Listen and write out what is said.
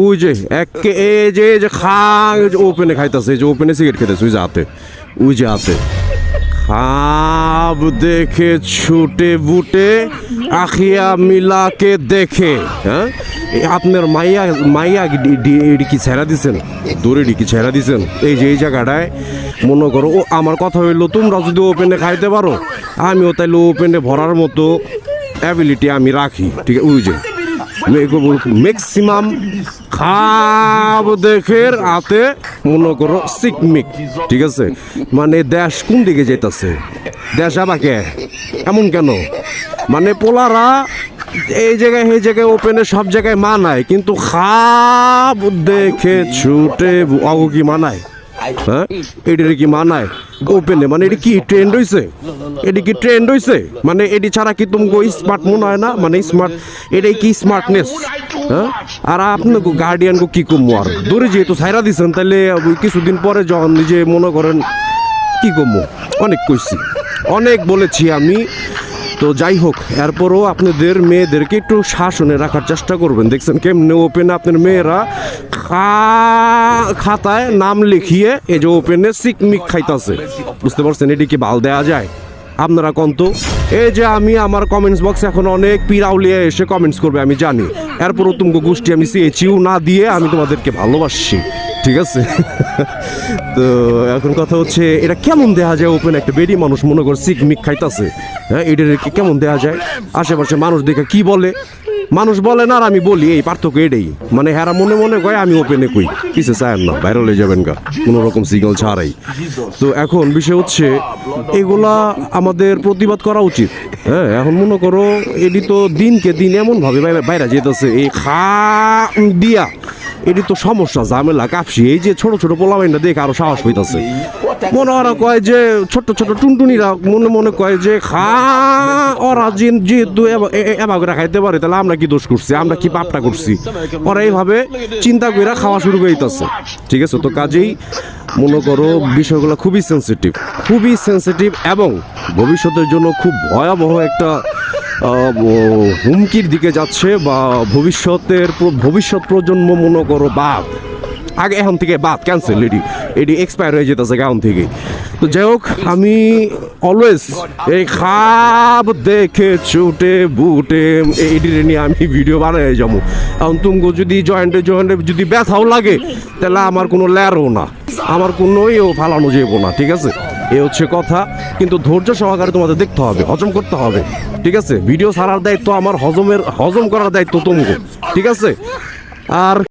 ওই যে, একে এই যে যে খা ওপেনে খাইতেছে যে ওপেনে সিগারেট খেতেছে ওই যে হাতে, ওই যে হাতে। খাব দেখে ছুটে বুটে, আখিয়া মিলাকে দেখে হ্যাঁ? আপনার মাইয়া মাইয়া কি ছেড়া দিছেন? দূরে কি ছেড়া দিছেন? এই যে, এই জায়গাটায়, মনে করো, ও, আমার কথা হইল, তোমরা যদি ওপেনে খাইতে পারো, আমিও তাইলে ওপেনে ভরার মতো অ্যাবিলিটি আমি রাখি, ঠিক আছে ওই যে। ম্যাক্সিমাম খাব দেখের হাতে মনে করো সিকমিক, ঠিক আছে? মানে দেশ কোন দিকে যেতেছে দেশ আবাকে এমন কেন? মানে পোলারা এই জায়গায় সেই জায়গায় ওপেনে সব জায়গায় মানায়, কিন্তু খাব দেখে ছুটে আগো কি মানায়। হ্যাঁ? এটার কি মানায়? ওপেনে মানে এটা কি ট্রেন্ড হইছে এটি কি ট্রেন্ড হইছে মানে এটি ছাড়া কি তুমি স্মার্ট মনে হয় না? মানে স্মার্ট এটাই কি স্মার্টনেস হ্যাঁ? আর আপনার গার্ডিয়ান কো কি কমু আর? দূরে যেহেতু ছাইরা দিছেন তাহলে কিছুদিন পরে যখন নিজে মনে করেন, কি কমু অনেক কইছি। অনেক বলেছি আমি। তো যাই হোক, এরপরও আপনাদের মেয়েদেরকে একটু শাসনে রাখার চেষ্টা করবেন। দেখছেন কেমনে ওপেনে আপনার মেয়েরা খাতায় নাম লিখিয়ে এই যে ওপেনে সিকমিক খাইতাছে। বুঝতে পারছেন? এটি কি ভালো দেওয়া যায়? আপনারা কন্ত এই যে আমি আমার কমেন্টস বক্সে এখন অনেক পিরাউলিয়া এসে কমেন্টস করবে, আমি জানি। এরপরও তুমি গোষ্ঠী আমি চেয়েছিও না দিয়ে আমি তোমাদেরকে ভালোবাসছি ঠিক আছে? তো এখন কথা হচ্ছে, এটা কেমন দেয়া যায় ওপেন একটা বেরি মানুষ মনে কর সিক মিক খাইতাছে। হ্যাঁ এটা কেমন দেয়া যায়? আশেপাশে মানুষ দেখে কি বলে? মানুষ বলে, না আর আমি বলি, এই পার্থক্য এটাই। মানে হেরা মনে মনে কয়, আমি ওপেনে কই। কিছু চায় না ভাইরাল হয়ে যাবেন গা, কোনো রকম সিগন্যাল ছাড়াই। তো এখন বিষয় হচ্ছে, এগুলা আমাদের প্রতিবাদ করা উচিত। হ্যাঁ এখন মনে করো, এটি তো দিনকে দিন এমনভাবে বাইরে যেতেছে। এই খা দিয়া। এটি তো সমস্যা, ঝামেলা, কাপসি, এই যে ছোট ছোট পোলাবাইনটা দেখে আরও সাহস হইতাছে। মনে ওরা কয় যে ছোট ছোট টুনটুনিরা মনে মনে কয় যে, খা, ওরা যে- যেহেতু এভাবে খাইতে পারে, তাহলে আমরা কি দোষ করছি? আমরা কি পাপটা করছি? ওরা এইভাবে চিন্তা করে খাওয়া শুরু করে ঠিক আছে, তো কাজেই মনে করো বিষয়গুলো খুবই সেন্সিটিভ খুবই সেন্সিটিভ এবং ভবিষ্যতের জন্য খুব ভয়াবহ একটা হুমকির দিকে যাচ্ছে বা ভবিষ্যতের ভবিষ্যৎ প্রজন্ম মনে করো বাঘ আগে এখন থেকে বাদ ক্যান্সেল এটি এটি এক্সপায়ার হয়ে যেতেছে এখন থেকে তো যাই হোক, আমি অলওয়েজ এই খাব দেখে ছুটে বুটে এটি নিয়ে আমি ভিডিও বানাই যাব। এখন তুমি যদি জয়েন্টে জয়েন্টে যদি ব্যথাও লাগে, তাহলে আমার কোনো ল্যারও না। আমার কোনো ইয়েও ফালানো যাব না, ঠিক আছে? এ হচ্ছে কথা। কিন্তু ধৈর্য সহকারে তোমাদের দেখতে হবে, হজম করতে হবে। ঠিক আছে? ভিডিও সারার দায়িত্ব আমার, হজমের, হজম করার দায়িত্ব তোমাকে ঠিক আছে? আর